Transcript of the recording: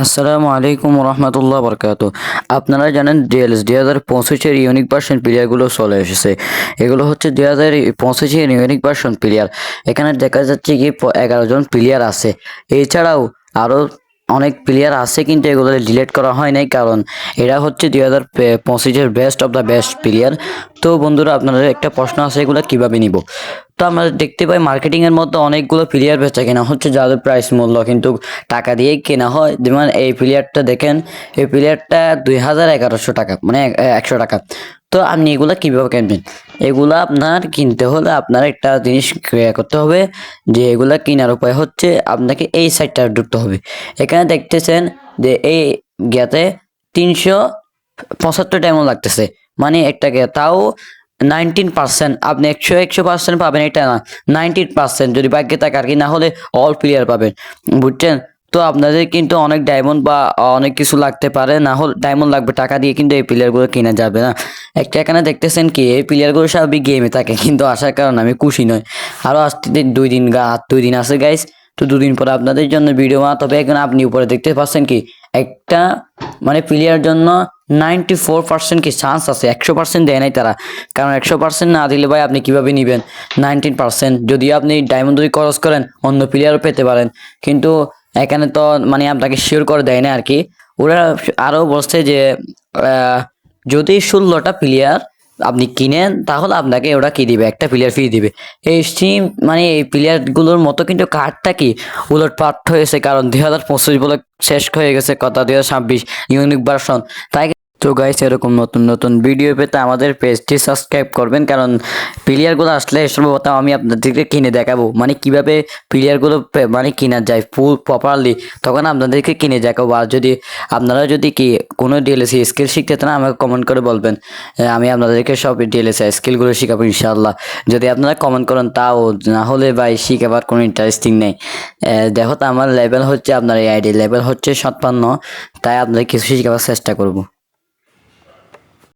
আসসালামু আলাইকুম রহমতুল্লাহ বরকাত। আপনারা জানেন ডিএলএস দুই হাজার পঁচিশের ইউনিক ভার্সন প্লেয়ারগুলো চলে এসেছে। এগুলো হচ্ছে দুই হাজার পঁচিশের ইউনিক ভার্সন প্লেয়ার এখানে দেখা যাচ্ছে কি এগারো জন প্লেয়ার আছে। এছাড়াও আরও অনেক প্লেয়ার আছে কিন্তু এগুলো ডিলিট করা হয় নাই কারণ এরা হচ্ছে দুই হাজার পঁচিশের best of the best player তো বন্ধুরা, আপনাদের একটা প্রশ্ন আছে, এগুলো কীভাবে নিব? তো আমরা দেখতে পাই মার্কেটিংয়ের মধ্যে অনেকগুলো প্লেয়ার বেচা কেনা হচ্ছে, যাদের প্রাইস মূল্য কিন্তু টাকা দিয়েই কেনা হয়। যেমন এই প্লেয়ারটা দেখেন, এই প্লেয়ারটা দুই হাজার এগারোশো টাকা মানে একশো টাকা। তো আপনি এগুলা কীভাবে কিনবেন? এগুলা আপনার কিনতে হলে আপনার একটা জিনিস ক্রিয়া করতে হবে, যে এগুলা কেনার উপায় হচ্ছে আপনাকে এই সাইডটা ঢুকতে হবে। এখানে দেখতেছেন যে এই গিয়াতে তিনশো পঁচাত্তর টাইমও লাগতেছে। মানে একটা গে- তাও নাইনটিন পার্সেন্ট। আপনি একশো একশো পার্সেন্ট পাবেন, এটা না নাইনটিন পার্সেন্ট যদি ভাগ্যে থাকে আর কি, না হলে অল প্লেয়ার পাবেন। বুঝছেন? তো আপনাদের কিন্তু অনেক ডায়মন্ড বা অনেক কিছু লাগতে পারে, না হলে ডায়মন্ড লাগবে, টাকা দিয়ে কিন্তু এই প্লেয়ারগুলো কেনা যাবে না। একটা এখানে দেখতেছেন কি, এই প্লেয়ারগুলো সবই গেমে থাকে, কিন্তু আসার কারণে আমি খুশি নয় আরও আসতে দুই দিন গা, দুই দিন আছে গাইস তো দুদিন পরে আপনাদের জন্য ভিডিও বানা তবে এখন আপনি উপরে দেখতে পাচ্ছেন কি, একটা মানে প্লেয়ার জন্য নাইনটি ফোর পার্সেন্ট কি চান্স আছে? একশো পার্সেন্ট দেয় নাই তারা। কারণ একশো পার্সেন্ট না দিলে ভাই আপনি কীভাবে নেবেন? Nineteen percent. যদি আপনি ডায়মন্ড যদি খরচ করেন, অন্য প্লেয়ারও পেতে পারেন। কিন্তু এখানে তো মানে আপনাকে শিওর করে দেয় না আর কি। ওরা আরও বলছে যে যদি ষোলোটা প্লেয়ার আপনি কিনেন, তাহলে আপনাকে ওরা কি দিবে? একটা প্লেয়ার ফ্রি দিবে। এই স্টিম মানে এই প্লেয়ারগুলোর মতো কিন্তু কার্ডটা কি? উলট পাঠ হয়েছে, কারণ দুই হাজার পঁচিশ বলে শেষ হয়ে গেছে কথা, দুই হাজার ছাব্বিশ ইউনিক ভার্সন তাই তো গাইস এরকম নতুন নতুন ভিডিও পেতে আমাদের পেজটি সাবস্ক্রাইব করবেন। কারণ প্লেয়ারগুলো আসলে সর্বপ্রথম আমি আপনাদেরকে কিনে দেখাবো। মানে কীভাবে প্লেয়ারগুলো মানে কিনা যায় ফুল প্রপারলি তখন আপনাদেরকে কিনে দেখাবো। আর যদি আপনারা যদি কি কোনো ডিএলএসি স্কিল শিখতে চান, আমাকে কমেন্ট করে বলবেন। আমি আপনাদেরকে সব ডিএলএসি স্কিলগুলো শেখাবো ইনশাআল্লাহ। যদি আপনারা কমেন্ট করেন, তাও না হলে ভাই শিখাবার কোনো ইন্টারেস্টিং নেই। দেখো তো আমার লেভেল হচ্ছে, আপনার এই আইডি লেভেল হচ্ছে সাতান্ন তাই আপনাদের কিছু শেখাবার চেষ্টা করব।